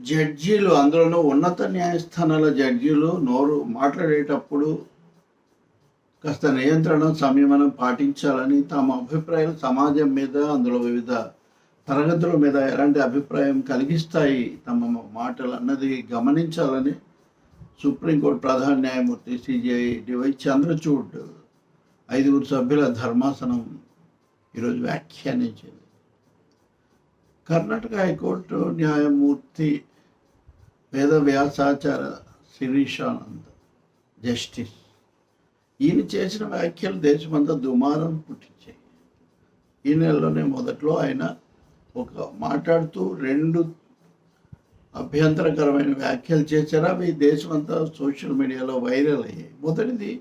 జడ్జీలు అందులోనూ ఉన్నత న్యాయస్థానాల జడ్జీలు నోరు మాట్లాడేటప్పుడు కాస్త నియంత్రణ సంయమనం పాటించాలని తమ అభిప్రాయాలు సమాజం మీద అందులో వివిధ తరగతుల మీద ఎలాంటి అభిప్రాయం కలిగిస్తాయి తమ మాటలు అన్నది గమనించాలని సుప్రీంకోర్టు ప్రధాన న్యాయమూర్తి సిజిఐ డివై చంద్రచూడ్ ఐదుగురు సభ్యుల ధర్మాసనం ఈరోజు వ్యాఖ్యానించింది. కర్ణాటక హైకోర్టు న్యాయమూర్తి వేద వ్యాసాచార శిరీషానంద జస్టిస్. ఈయన చేసిన వ్యాఖ్యలు దేశమంతా దుమారం పుట్టించాయి. ఈ నెలలోనే మొదట్లో ఆయన ఒక మాట్లాడుతూ రెండు అభ్యంతరకరమైన వ్యాఖ్యలు చేశారు. అవి దేశమంతా సోషల్ మీడియాలో వైరల్ అయ్యాయి. మొదటిది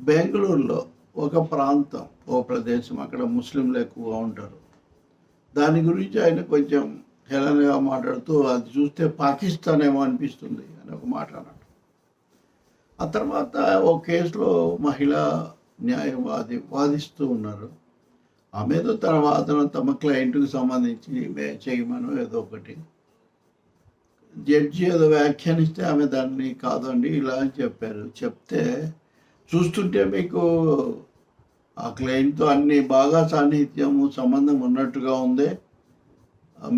బెంగళూరులో ఒక ప్రాంతం ఓ ప్రదేశం అక్కడ ముస్లింలు ఎక్కువగా ఉంటారు. దాని గురించి ఆయన కొంచెం హేళనగా మాట్లాడుతూ అది చూస్తే పాకిస్తాన్ ఏమో అనిపిస్తుంది అని ఒక మాట అన్నాడు. ఆ తర్వాత ఓ కేసులో మహిళ న్యాయవాది వాదిస్తూ ఉన్నారు. ఆమెదో తన వాదన తమ క్లయింట్కి సంబంధించి మే- చేయమను ఏదో ఒకటి. జడ్జి ఏదో వ్యాఖ్యానిస్తే ఆమె దాన్ని కాదండి ఇలా అని చెప్పారు. చెప్తే చూస్తుంటే మీకు ఆ క్లయింట్తో అన్ని బాగా సాన్నిహిత్యము సంబంధం ఉన్నట్టుగా ఉంది.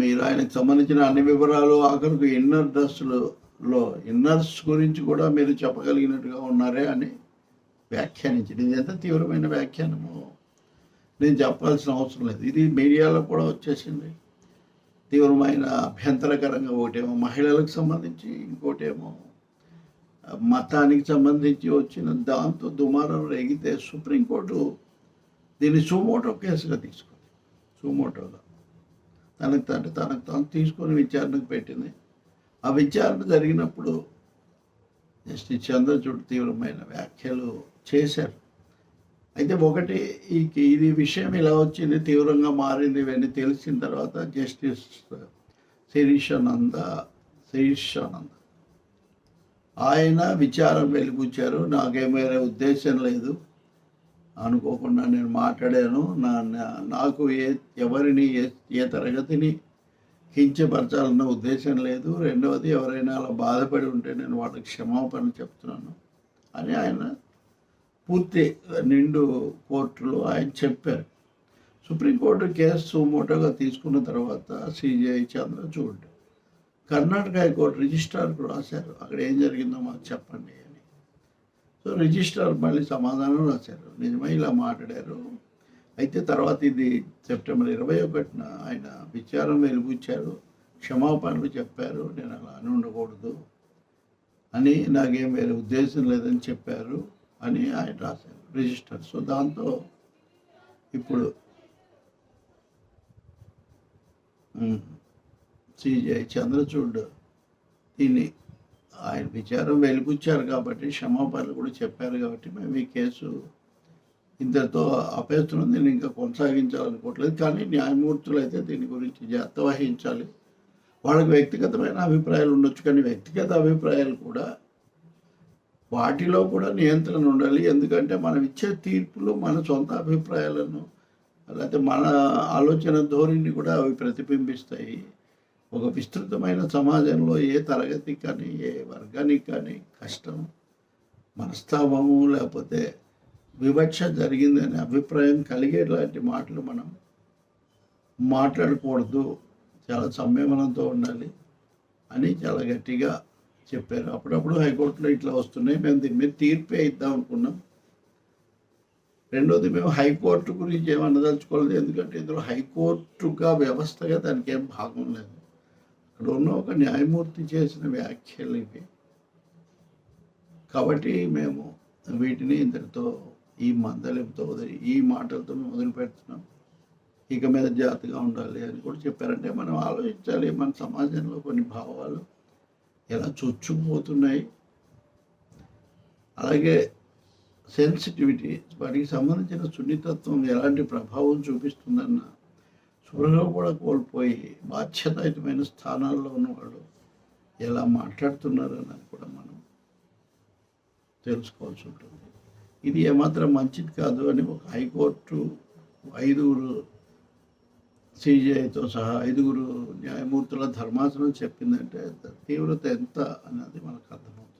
మీరు ఆయనకు సంబంధించిన అన్ని వివరాలు ఆఖరికి ఇన్నర్ డ్రెస్సులలో ఇన్నర్స్ గురించి కూడా మీరు చెప్పగలిగినట్టుగా ఉన్నారే అని వ్యాఖ్యానించింది ఇది ఎంత తీవ్రమైన వ్యాఖ్యానము నేను చెప్పాల్సిన అవసరం లేదు. ఇది మీడియాలో కూడా వచ్చేసింది. తీవ్రమైన అభ్యంతరకరంగా ఒకటేమో మహిళలకు సంబంధించి ఇంకోటేమో మతానికి సంబంధించి వచ్చిన దాంతో దుమారం రేగితే సుప్రీంకోర్టు దీన్ని సుమోటో కేసుగా తీసుకుంది. సుమోటోగా తనకు తాను తనకు తాను తీసుకొని విచారణకు పెట్టింది. ఆ విచారణ జరిగినప్పుడు జస్టిస్ చంద్రచూడ్ తీవ్రమైన వ్యాఖ్యలు చేశారు. అయితే ఒకటి ఈ ఇది విషయం ఇలా వచ్చింది తీవ్రంగా మారింది ఇవన్నీ తెలిసిన తర్వాత జస్టిస్ శిరీషానంద శిరీషానంద. ఆయన విచారం వెలిబుచ్చారు నాకేమైనా ఉద్దేశం లేదు. అనుకోకుండా నేను మాట్లాడాను. నా నాకు ఏ ఎవరిని ఏ ఏ తరగతిని కించపరచాలన్న ఉద్దేశం లేదు. రెండవది ఎవరైనా అలా బాధపడి ఉంటే నేను వాళ్ళకి క్షమాపణ చెప్తున్నాను అని ఆయన పూర్తి నిండు కోర్టులో ఆయన చెప్పారు. సుప్రీంకోర్టు కేసు మోటోగా తీసుకున్న తర్వాత CJI Chandrachud Karnataka high court రిజిస్ట్రార్కు రాశారు. అక్కడ ఏం జరిగిందో మాకు చెప్పండి. సో రిజిస్ట్రార్ మళ్ళీ సమాధానం రాశారు. నిజమే ఇలా మాట్లాడారు. అయితే తర్వాత ఇది సెప్టెంబర్ ఇరవై ఒకటిన ఆయన విచారం వెలుగుచ్చారు క్షమాపణలు చెప్పారు. నేను అలా అని ఉండకూడదు అని నాకేం వేరే ఉద్దేశం లేదని చెప్పారు అని ఆయన రాశారు రిజిస్టర్ సో దాంతో ఇప్పుడు సిజే చంద్రచూడ్ దీన్ని ఆయన విచారం వెలిపుచ్చారు కాబట్టి క్షమాపణలు కూడా చెప్పారు కాబట్టి మేము ఈ కేసు ఇంతటితో ఆపేస్తున్నాం. దీన్ని ఇంకా కొనసాగించాలనుకోవట్లేదు కానీ న్యాయమూర్తులు అయితే దీని గురించి జాగ్రత్త వహించాలి. వాళ్ళకి వ్యక్తిగతమైన అభిప్రాయాలు ఉండొచ్చు. కానీ వ్యక్తిగత అభిప్రాయాలు కూడా వాటిలో కూడా నియంత్రణ ఉండాలి. ఎందుకంటే మనం ఇచ్చే తీర్పులు మన సొంత అభిప్రాయాలను లేకపోతే మన ఆలోచన ధోరణిని కూడా అవి ప్రతిబింబిస్తాయి. ఒక విస్తృతమైన సమాజంలో ఏ తరగతికి కానీ ఏ వర్గానికి కానీ కష్టం మనస్తాపము లేకపోతే వివక్ష జరిగిందనే అభిప్రాయం కలిగేలాంటి మాటలు మనం మాట్లాడకూడదు. చాలా సంయమనంతో ఉండాలి అని చాలా గట్టిగా చెప్పారు. అప్పుడప్పుడు హైకోర్టులో ఇట్లా వస్తున్నాయి. మేము దీని మీద తీర్పే ఇద్దాం అనుకున్నాం. రెండోది మేము హైకోర్టు గురించి ఏమన్నదలుచుకోలేదు ఎందుకంటే ఇందులో హైకోర్టుగా వ్యవస్థగా దానికి ఏం భాగం లేదు. అక్కడ ఉన్న ఒక న్యాయమూర్తి చేసిన వ్యాఖ్యలు ఇవి కాబట్టి మేము వీటిని ఇంతటితో ఈ మందలింపుతో ఈ మాటలతో మేము మొదలు పెడుతున్నాం ఇక మీద జాగ్రత్తగా ఉండాలి అని కూడా చెప్పారంటే మనం ఆలోచించాలి మన సమాజంలో కొన్ని భావాలు ఎలా చొచ్చుకుపోతున్నాయి. అలాగే సెన్సిటివిటీ వాటికి సంబంధించిన సున్నితత్వం ఎలాంటి ప్రభావం చూపిస్తుందన్న స్పృహ కూడా కోల్పోయి బాధ్యతాయుతమైన స్థానాల్లో ఉన్నవాళ్ళు ఎలా మాట్లాడుతున్నారన్నది కూడా మనం తెలుసుకోవాల్సి ఉంటుంది. ఇది ఏమాత్రం మంచిది కాదు అని ఒక హైకోర్టు ఐదుగురు సిజేఐతో సహా ఐదుగురు న్యాయమూర్తుల ధర్మాసనం చెప్పిందంటే తీవ్రత ఎంత అన్నది మనకు అర్థమవుతుంది.